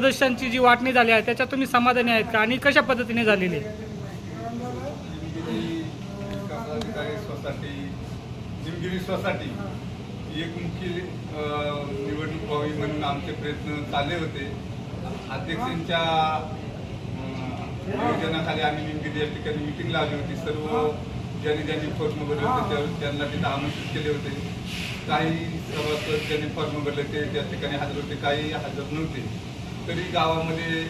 सदस्यांची जी वाटणी झाली आहे त्याच्यात तुम्ही समाधानी आहेत का? आणि कशा पद्धतीने झालेली आहे? निमगिरी सोसायटी एक मुख्य निवडणूक व्हावी म्हणून आमचे प्रयत्न चालले होते. अध्यक्षांच्या नियोजनाखाली आम्ही निमगिरी या ठिकाणी मिटिंग लावली होती. सर्व ज्यांनी ज्यांनी फॉर्म भरले होते त्या- त्यांना तिथं आमंत्रित केले होते. काही सभासद ज्यांनी फॉर्म भरले ते त्या ठिकाणी हजर होते काही हजर नव्हते. शेतकरी गावामध्ये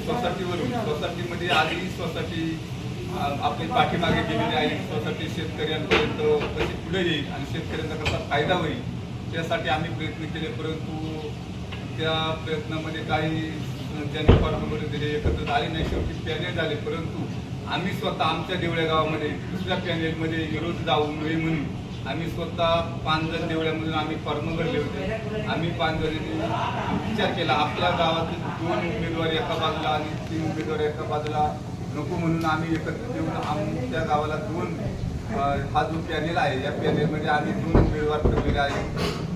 सोसायटीवरून सोसायटीमध्ये आधी सोसायटी आपली पाठीमागे गेलेली आहे सोसायटी शेतकऱ्यांपर्यंत कशी पुढे येईल आणि शेतकऱ्यांचा कसा फायदा होईल त्यासाठी आम्ही प्रयत्न केले परंतु त्या प्रयत्नामध्ये काही ज्यांनी फॉर्म वगैरे दिले एकत्र आले नाही शेवटी पॅनेल झाले परंतु आम्ही स्वतः आमच्या देवळ्या गावामध्ये दुसऱ्या पॅनेलमध्ये विरोध जाऊ नये म्हणून आम्ही स्वतः पाच देवळ्यामधून आम्ही फॉर्म होते. आम्ही पाच विचार केला आपल्या गावातील दोन उमेदवार एका बाजूला आणि तीन उमेदवार एका बाजूला नको म्हणून आम्ही एकत्र येऊन आमच्या गावाला दोन हा जो पॅनेल आहे या पॅनेलमध्ये आम्ही दोन उमेदवार ठेवलेले आहे.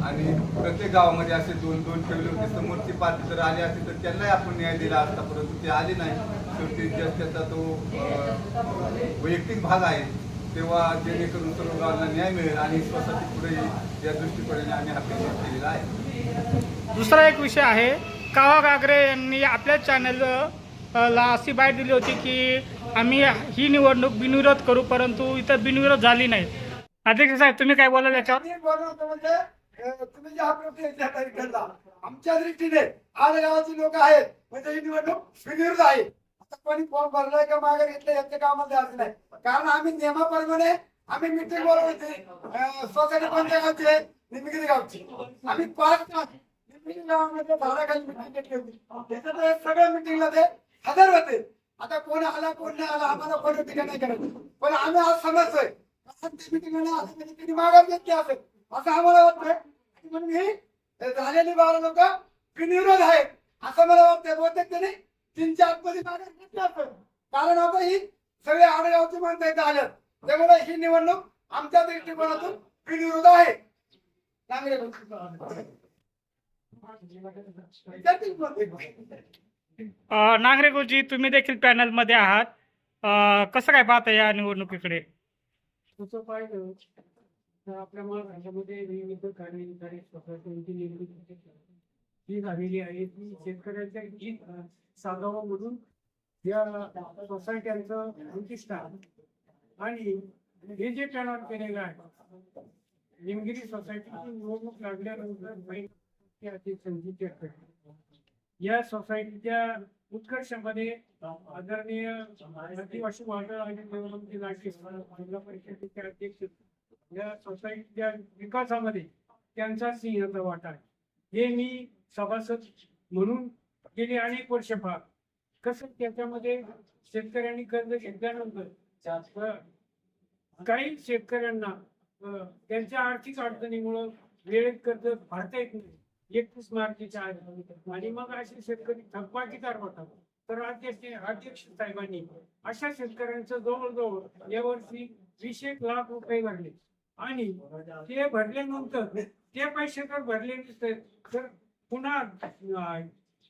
आणि प्रत्येक गावामध्ये असे दोन दोन ठेवले होते. समोरची पार्टी जर आली असते तर त्यांनाही आपण न्याय दिला असता परंतु ते आले नाही. शेवटी just त्याचा तो वैयक्तिक भाग आहे तेव्हा जेणेकरून गावांना न्याय मिळेल आणि स्वतःची पुढे या दृष्टिकोनाने आम्ही हा प्रयत्न केलेला आहे. दुसरा एक विषय आहे. कावा गागरे यांनी आपल्या चॅनल ला अशी बाहेर दिली होती की आम्ही ही निवडणूक बिनविरोध करू परंतु इथं बिनविरोध झाली नाही. अध्यक्ष साहेब तुम्ही काय बोलाल याच्यावर? म्हणजे तुम्ही जे आमच्या दृष्टीने आज गावाची लोक आहेत म्हणजे ही निवडणूक बिनविरोध आहे. आता कोणी फॉर्म भरलाय का मागे घेतलं याच्या कामात द्यायचं नाही. कारण आम्ही नियमाप्रमाणे आम्ही मिटिंग बोलवायचे सोसायटी कोणत्या गावचे निमगिरी गावची. आम्ही पाच तास निमगिरी गावामध्ये झाडाखाली मिटिंग घेतली होती. त्याच्यात सगळ्या मिटिंगला ते हजर होते. आता कोण आला कोण नाही आला आम्हाला कोणी टीका नाही करत. पण आम्ही आज समजतोय कारण ते मिटिंग असं कधी माघार घेतली असेल असं. आम्हाला वाटतंय. म्हणून ही झालेली बारा लोक बिनविरोध आहेत. असं मला वाटतंय. बहुतेक त्यांनी तीनच्या आतमध्ये असेल कारण आता ही सगळे आडगावची माणसं इथं आल्यात त्यामुळे ही निवडणूक आमच्या दृष्टिकोनातून बिनविरोध आहे. नांगरे विद्यार्थी बोलते. अ, नांगरे गुरुजी तुम्ही देखील पॅनलमध्ये आहात. अ, कसं काय पाहता या निवडणुकीकडे? तसं पाहिलं तर आपल्या महाराष्ट्रामध्ये विविध निर्मिती ही झालेली आहे. ती शेतकऱ्यांच्या गीत साधावं म्हणून या सोसायट्यांचं उद्दिष्ट आणि हे जे पॅनल केलेलं आहे निमगिरी सोसायटीची निवडणूक लागल्यानंतर महिला अशी या सोसायटीच्या उत्कर्षामध्ये आदरणीय आदिवासी वादळ आणि निवडणुकी लाडके जिल्हा परिषदेचे अध्यक्ष या सोसायटीच्या विकासामध्ये त्यांचा सिंहाचा वाटा आहे. हे मी सभासद म्हणून गेली अनेक वर्ष पाहत कसं त्याच्यामध्ये शेतकऱ्यांनी कर्ज घेतल्यानंतर काही शेतकऱ्यांना त्यांच्या आर्थिक अडचणीमुळं वेळेत कर्ज भरता येत नाही. एकतीस मार्चच्या आणि मग असे शेतकरी थकबाकीदार होतात. तर अध्यक्ष अध्यक्ष साहेबांनी अशा शेतकऱ्यांचं जवळजवळ यावर्षी वीस एक लाख रुपये भरले. आणि ते भरल्यानंतर ते पैसे भरले नसते तर पुन्हा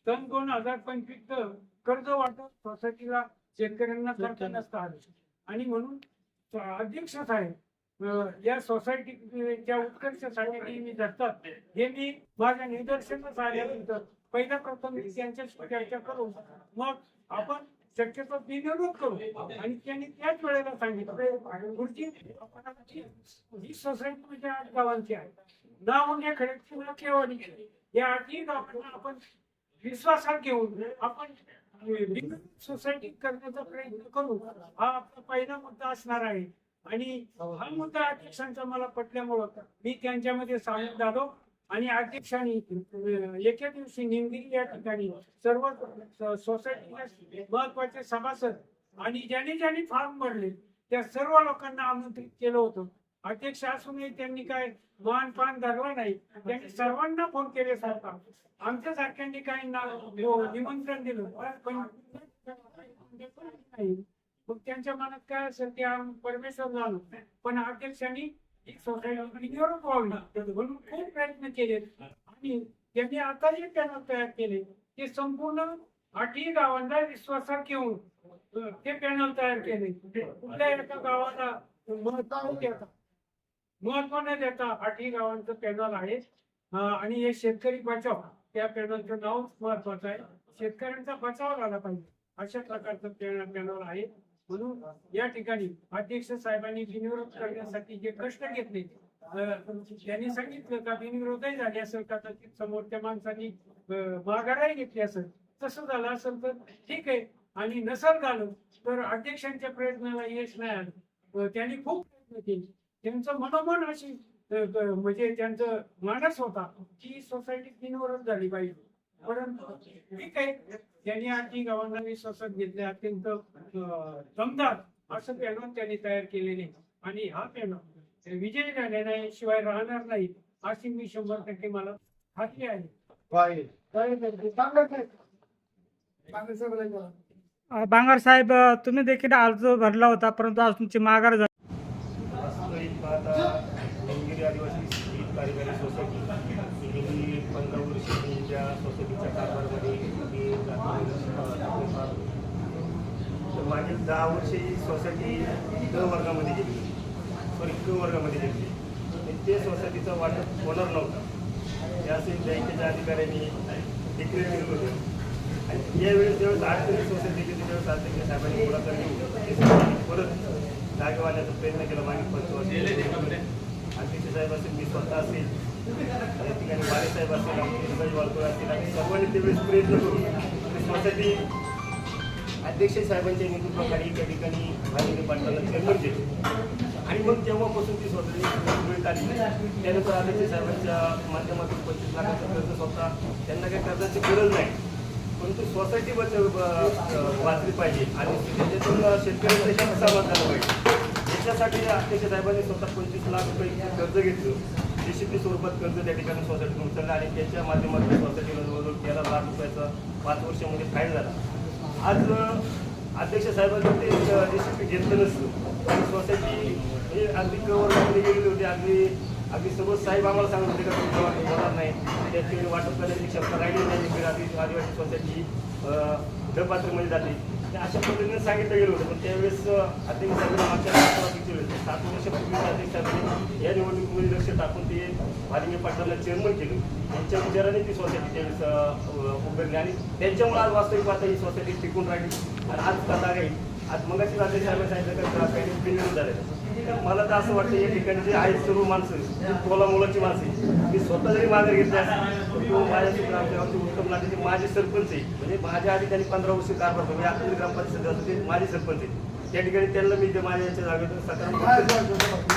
सन दोन हजार पंचवीस कर्ज वाटप सोसायटीला शेतकऱ्यांना करता नसतं आलं. आणि म्हणून अध्यक्ष साहेब या सोसायटीच्या उत्कर्षासाठी नेहमी धरतात हे मी माझ्या निदर्शनास आल्यानंतर पहिल्या प्रथम मी त्यांच्याशी चर्चा करू मग आपण शक्यतो बिनविरोध करू. आणि त्यांनी त्याच वेळेला सांगितलं पुढची ही सोसायटी म्हणजे आठ गावांची आहे. ना म्हणजे खडकची केवाडी या आठही गावांना आपण विश्वासात घेऊन आपण सोसायटी करण्याचा प्रयत्न करू. हा आपला पहिला मुद्दा असणार आहे. आणि हा मुद्दा अध्यक्षांचा मला पटल्यामुळं मी त्यांच्यामध्ये सामील झालो. आणि अध्यक्षांनी एके दिवशी निमगिरी या ठिकाणी सर्व सोसायटीला महत्त्वाचे सभासद आणि ज्यांनी ज्यांनी फॉर्म भरले त्या सर्व लोकांना आमंत्रित केलं होतं. अध्यक्ष असूनही त्यांनी काय मान पान धरला नाही. त्यांनी सर्वांना फोन केले सारखा आमच्या सारख्यांनी काही हो, निमंत्रण दिलं. पण मग त्यांच्या मनात काय असेल ते परमेश्वर झालो. पण अध्यक्षांनी निवडणूक व्हावी म्हणून खूप प्रयत्न केले. आणि त्यांनी आता जे पॅनल तयार केले. की संपूर्ण आठही गावांना विश्वासात घेऊन ते पॅनल तयार केले. कुठल्या एका गावाला महत्त्व होते आता न देता आठही गावांचं पॅनल आहे. आणि हे शेतकरी बचाव त्या पॅनलचं नाव महत्वाचं आहे. शेतकऱ्यांचा बचाव झाला पाहिजे. अशा प्रकारचं पॅनल आहे. म्हणून या ठिकाणी अध्यक्ष साहेबांनी बिनविरोध करण्यासाठी जे कष्ट घेतले त्यांनी सांगितलं का बिनविरोधही झाले असेल का कदाचित समोरच्या माणसांनी माघारही माघाराही घेतली असेल. तसं झालं असेल तर ठीक आहे. आणि नसल झालं तर अध्यक्षांच्या प्रयत्नाला यश नाही आलं. त्यांनी खूप प्रयत्न केले. त्यांचं मनोमन अशी म्हणजे त्यांचं मानस होता. की सोसायटी बिनविरोध झाली पाहिजे परंतु ठीक आहे त्यांनी आणखी गावांना विश्वासात घेतले अत्यंत दमदार असं पॅनल त्यांनी तयार केलेले. आणि हा पॅनल विजय झालेला शिवाय राहणार नाही अशी मी शंभर टक्के मला खात्री आहे. बांगर साहेब. तुम्ही देखील अर्ज भरला होता परंतु आज तुमची माघार झाली. आता पाहता हिंगिरी आदिवासी हित कार्यकारी सोसायटी ही गेली पंधरा वर्षांच्या सोसायटीच्या कारभारमध्ये मी तर मागील दहा वर्षे ही सोसायटी ड वर्गामध्ये गेली सॉरी क वर्गामध्ये गेली आणि ते सोसायटीचा वाटप होणार नव्हता. त्यासाठी बँकेच्या अधिकाऱ्यांनी डिक्लेअर केलं होतं. आणि यावेळेस ज्यावेळेस तरी सोसायटी त्यावेळेस अध्यक्ष साहेबांनी पुढाकार घेऊन परत जागेवाल्याचा प्रयत्न केला मागील पंच वर्ष. अध्यक्ष साहेब असेल मी स्वतः असेल. या ठिकाणी बाळे साहेब असतील आमचे वाळकर असतील आणि सर्वांनी त्यावेळेस प्रयत्न करून सोसायटी अध्यक्ष साहेबांच्या नेतृत्वाखाली त्या ठिकाणी भाजपे पाटलांना चेअरमन केले. आणि मग तेव्हापासून ती सोसायटी सुरळीत आली त्यानंतर अध्यक्ष साहेबांच्या माध्यमातून पंचवीस लाखाचं कर्ज स्वतः त्यांना काही कर्जाची गरज नाही. परंतु सोसायटी वाचली पाहिजे. आणि त्याच्यातून शेतकऱ्यांचं देखील सहभाग झाला पाहिजे. याच्यासाठी अध्यक्ष साहेबांनी स्वतः पंचवीस लाख रुपये कर्ज घेतलं. डीसीपी स्वरूपात कर्ज त्या ठिकाणी सोसायटीतून उचललं आणि त्याच्या माध्यमातून सोसायटीला जवळजवळ तेरा लाख रुपयाचा पाच वर्षामध्ये फायदा झाला. आज अध्यक्ष साहेबांनी ते डीसीपी घेतलं नसतं. आणि सोसायटी हे अगदी गव्हर्नमेंटमध्ये गेलेली होती. अगदी अगदी सर्व साहेब आम्हाला सांगत होते का तुम्ही होणार नाही. त्याची वाटप करण्याची क्षमता राहिली नाही. आदिवासी स्वतःची मध्ये जाते. ते अशा पद्धतीने सांगितलं गेलं होतं. पण त्यावेळेस अध्यक्ष साहेबांनी मागच्या राष्ट्रवादी होते. सात वर्षापूर्वी अध्यक्ष साहेबांनी या निवडणुकीमध्ये लक्ष टाकून ते भालिंगे पाटलांना चेअरमन केलं. त्यांच्या विचाराने ती सोसायटी त्यावेळेस उभारली. आणि त्यांच्यामुळे आज वास्तविक पाहता ही सोसायटी टिकून राहिली. आणि आज कथा काही आज मगाशी अध्यक्ष साहेबांनी सांगितलं का काही बिनविरोध मला तर असं वाटतं या ठिकाणी जे आहेत सर्व माणसं तोला मुलाची माणसं मी स्वतः जरी मागे घेतली असेल तर तो माझ्या आमच्या गावचे उत्तम नाट्याचे माझे सरपंच आहे म्हणजे माझ्या आधी त्यांनी पंधरा वर्ष कारभार केला. म्हणजे मी आता ग्रामपंचायत सदस्य ते माझे सरपंच आहे त्या ठिकाणी त्यांना मी ते माझ्या याच्या जागेत सकारात्मक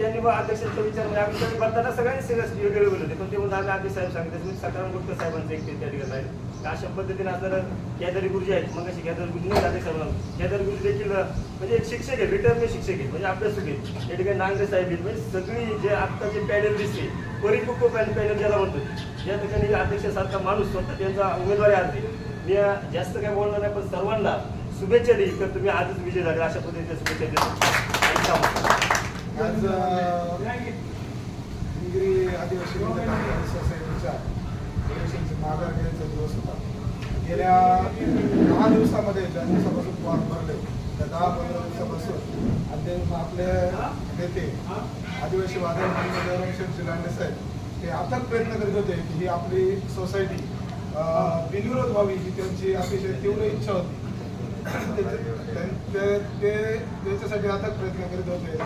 त्यांनी मग अध्यक्षांचा विचार म्हणजे आम्ही त्यावेळी सगळ्यांनी सिरियस वेगळे होते पण ते म्हणजे आम्ही अध्यक्ष साहेब सांगितले मी सकाराम गुप्त साहेबांचं एक त्या ठिकाणी आहे अशा पद्धतीने आपल्याला गॅदरी गुरुजी आहेत मग अशी गॅदर गुरुजी नाही अध्यक्ष साहेबांना केदारी गुरुजी देखील म्हणजे एक शिक्षक आहे रिटर्न शिक्षक आहेत म्हणजे अभ्यासक आहेत त्या ठिकाणी नांगरे साहेब आहेत म्हणजे सगळी जे आत्ताचे पॅनल दिसते परिपक्व पॅनल पॅनल ज्याला म्हणतो या ठिकाणी अध्यक्षासारखा माणूस स्वतः त्यांचा उमेदवारी अर्ज मी जास्त काय बोलणार नाही पण सर्वांना शुभेच्छा देईल तर तुम्ही आजच विजय झाले अशा पद्धतीच्या शुभेच्छा देतो आज हिंगरी आदिवासी विकास सोसायटीच्या इलेक्शनची माघार घ्यायचा दिवस होता. गेल्या दहा दिवसामध्ये ज्या दिवसापासून फॉर्म भरले. त्या दहा पंधरा दिवसापासून अध्यक्ष आपले नेते आदिवासी वादळ शमशी लांडे साहेब हे अथक प्रयत्न करीत होते की ही आपली सोसायटी अ, बिनविरोध व्हावी ही त्यांची अतिशय तीव्र इच्छा होती. ते ते त्याच्यासाठी आता प्रयत्न करीत होते.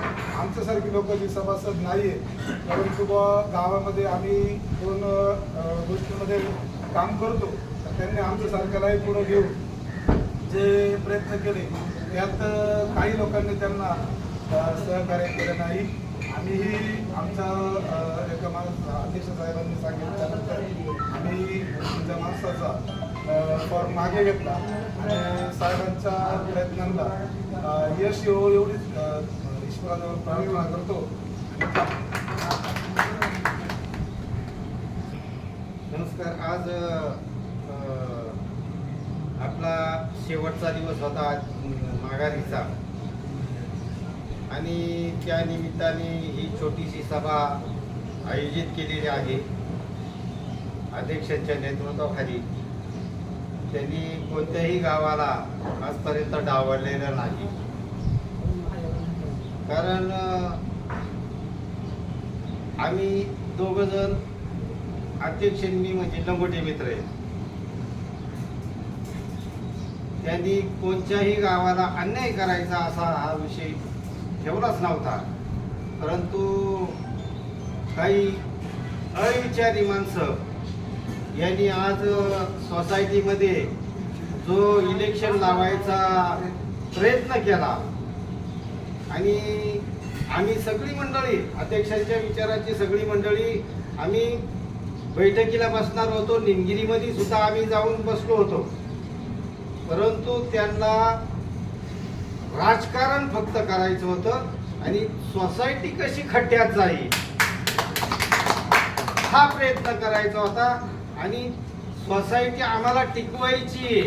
आमच्यासारखी लोक जी सभासद नाही आहे परंतु गावामध्ये आम्ही दोन गोष्टीमध्ये गोष्टींमध्ये काम करतो. तर त्यांनी आमच्यासारख्यालाही पुढं घेऊन जे प्रयत्न केले त्यात काही लोकांनी त्यांना सहकार्य केलं नाही. आम्हीही आमच्या एका माणूस अध्यक्ष साहेबांनी सांगितल्यानंतर आम्ही तुमच्या माणसाचा फॉर्म मागे घेतला आणि साहेबांच्या प्रयत्नांना यश येऊ एवढीच ईश्वराजवळ प्रार्थना करतो. नमस्कार. आज आपला शेवटचा दिवस होता माघारीचा. आणि त्या निमित्ताने ही छोटीशी सभा आयोजित केलेली आहे. अध्यक्षांच्या नेतृत्वाखाली. त्यांनी कोणत्याही गावाला आजपर्यंत डावडलेलं नाही. कारण आम्ही दोघं जण अध्यक्षांनी म्हणजे लंगोटे मित्र आहेत. त्यांनी कोणत्याही गावाला अन्याय करायचा असा हा विषय ठेवलाच नव्हता. परंतु काही अविचारी माणसं यांनी आज सोसायटीमध्ये जो इलेक्शन लावायचा प्रयत्न केला. आणि आम्ही सगळी मंडळी अध्यक्षांच्या विचाराची सगळी मंडळी आम्ही बैठकीला बसणार होतो. निमगिरीमध्ये सुद्धा आम्ही जाऊन बसलो होतो. परंतु त्यांना राजकारण फक्त करायचं होतं आणि सोसायटी कशी खड्ड्यात जाईल हा प्रयत्न करायचा होता. आणि सोसायटी आम्हाला टिकवायची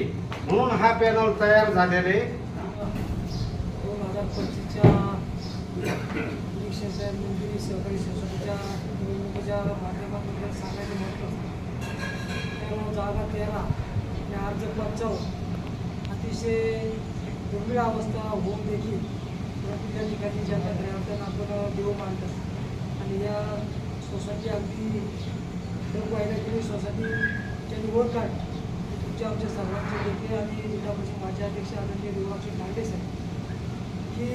म्हणून हा पॅनल तयार झालेले दोन हजार पंचवीसच्या इलेक्शनच्या निमगिरी सहकारी सोसायटीच्या निवडणुकीच्या माध्यमातून जर सांगायचं म्हटलं जागा तेरा आणि अर्ज पंचावन्न. अतिशय दुर्मिळ अवस्था होऊन देखील परंतु त्या ठिकाणी ज्यांना ग्राहकांना आपण देव मानतात आणि या सोसायटी अगदी लोक व्हायला गेली निवड काढ तुमच्या आमच्या सर्वांचे नेते आणि त्यापासून माझे अध्यक्ष आदरणीय देवाक्षी नांडे साहेब की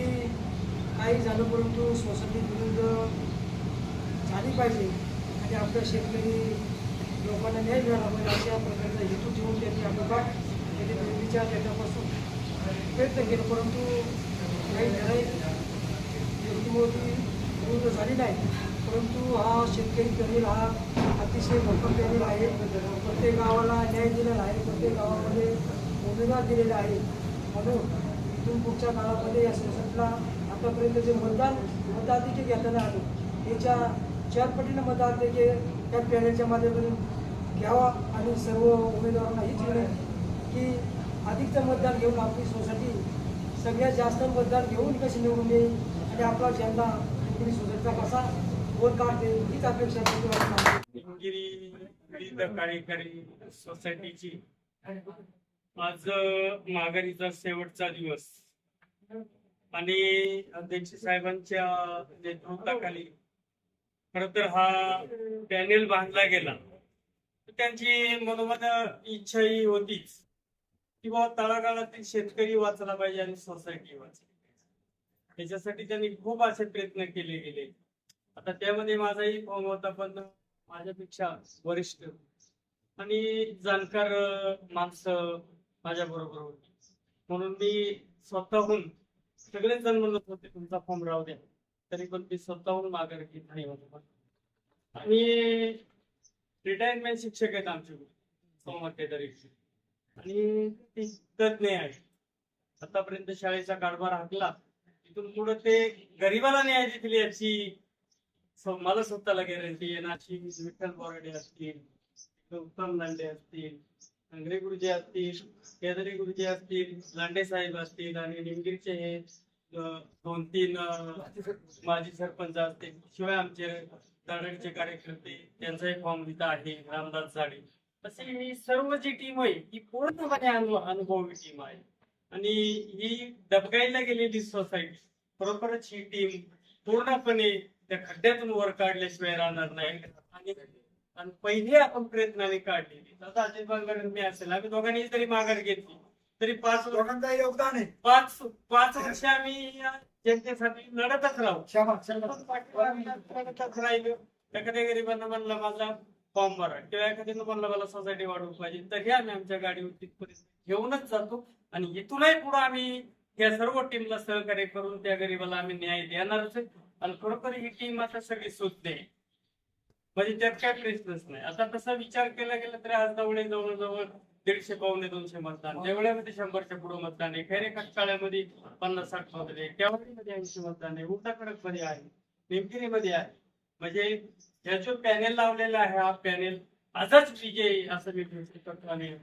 काही झालं परंतु सोसायटी विरुद्ध झाली पाहिजे आणि आपल्या शेतकरी लोकांना न्याय मिळाला पाहिजे अशा प्रकारचा हेतू ठेवून त्यांनी आपण त्यांनी विचार त्याच्यापासून प्रयत्न केला. परंतु काही झालं व्यक्तीमुळे ती झाली नाही. परंतु हा शेतकरी पॅनेल हा अतिशय भक्कम पॅनेल आहे. प्रत्येक गावाला न्याय दिलेला आहे. प्रत्येक गावामध्ये उमेदवार दिलेला आहे म्हणून इथून पुढच्या काळामध्ये या संसदला आतापर्यंत जे मतदान मतदार देखील घेताना आले त्याच्या चार पटीनं मतदार देखील त्या पेढ्याच्या माध्यमातून घ्यावा आणि सर्व उमेदवारांना हीच विनंती की अधिकचं मतदान घेऊन आपली सोसायटी सगळ्यात जास्त मतदान घेऊन कशी निवडून येईल आणि आपला झेंडा सोसायटीचा कसा वर काढते हीच अपेक्षा विविध कार्यकारी सोसायटीची आज माघारीचा शेवटचा दिवस. आणि अध्यक्ष साहेबांच्या नेतृत्वाखाली खर तर हा पॅनेल बांधला गेला. त्यांची मनोमन इच्छाही होतीच. कि बाबा तळागाळातील शेतकरी वाचला पाहिजे आणि सोसायटी वाचली पाहिजे. त्याच्यासाठी त्यांनी खूप असे प्रयत्न केले गेले. आता त्यामध्ये माझाही फॉर्म होता पण माझ्यापेक्षा वरिष्ठ आणि जाणकार माणसं माझ्या बरोबर होती. म्हणून मी स्वतःहून सगळेच जण म्हणत होते तुमचा फॉर्म राहू द्या. तरी पण मी स्वतःहून माघार घेत नाही होतो. आणि रिटायरमेंट शिक्षक आहेत आमचे. सोमवार आणि ते तज्ञ आहे आतापर्यंत शाळेचा कारभार हाकला. तिथून पुढे ते गरिबाला न्याय दिली याची मला स्वतःला गॅरंटी आहे नाशिक विठ्ठल बोराडे असतील उत्तम लांडे असतील अंगरे गुरुजी असतील केदारी गुरुजी असतील लांडे साहेब असतील आणि निमगिरीचे हे दोन तीन माजी सरपंच असतील शिवाय आमचे तळाडीचे कार्यकर्ते एक फॉर्म तिथं आहे रामदास झाडे. अशी ही सर्व जी टीम आहे ही पूर्णपणे अनु अनुभवी टीम आहे. आणि ही दबगायला गेलेली सोसायटी बरोबरच ही टीम पूर्णपणे त्या खड्ड्यातून वर काढल्याशिवाय राहणार नाही. आणि पहिले आपण प्रयत्नाने काढलेली. आता अजित बांगर मी असेल. आम्ही दोघांनी जरी माघार घेतली तरी पाच दोघांचं योगदान आहे. पाच पाच वर्ष आम्ही जनतेसाठी लढतच राहू. लढतच राहिलो. एखाद्या गरीबांना म्हणलं माझा फॉर्म भरा. किंवा एखाद्यानं म्हणलं मला सोसायटी वाढवू पाहिजे. तरी आम्ही आमच्या गाडीवर तिथपर्यंत घेऊनच जातो. आणि इथूनही पुढे आम्ही या सर्व टीमला सहकार्य करून त्या गरीबाला आम्ही न्याय देणारच आहे. आणि खरोखर ही टीम आता सगळी सुटते. म्हणजे त्यात काय प्रश्नच नाही. आता तसा विचार केला गेला तरी आज जवळ जवळजवळ दीडशे पावणे दोनशे मतदान. देवळ्यामध्ये शंभरच्या पुढे मतदान आहे. खैरे काळ्यामध्ये पन्नास साठ मतदान आहे केवाडीमध्ये ऐंशी मतदान आहे. उलटा कडकमध्ये आहे. निमगिरीमध्ये आहे. म्हणजे ह्या जो पॅनेल लावलेला आहे. हा पॅनेल आजच विजय असं मी करतो आणि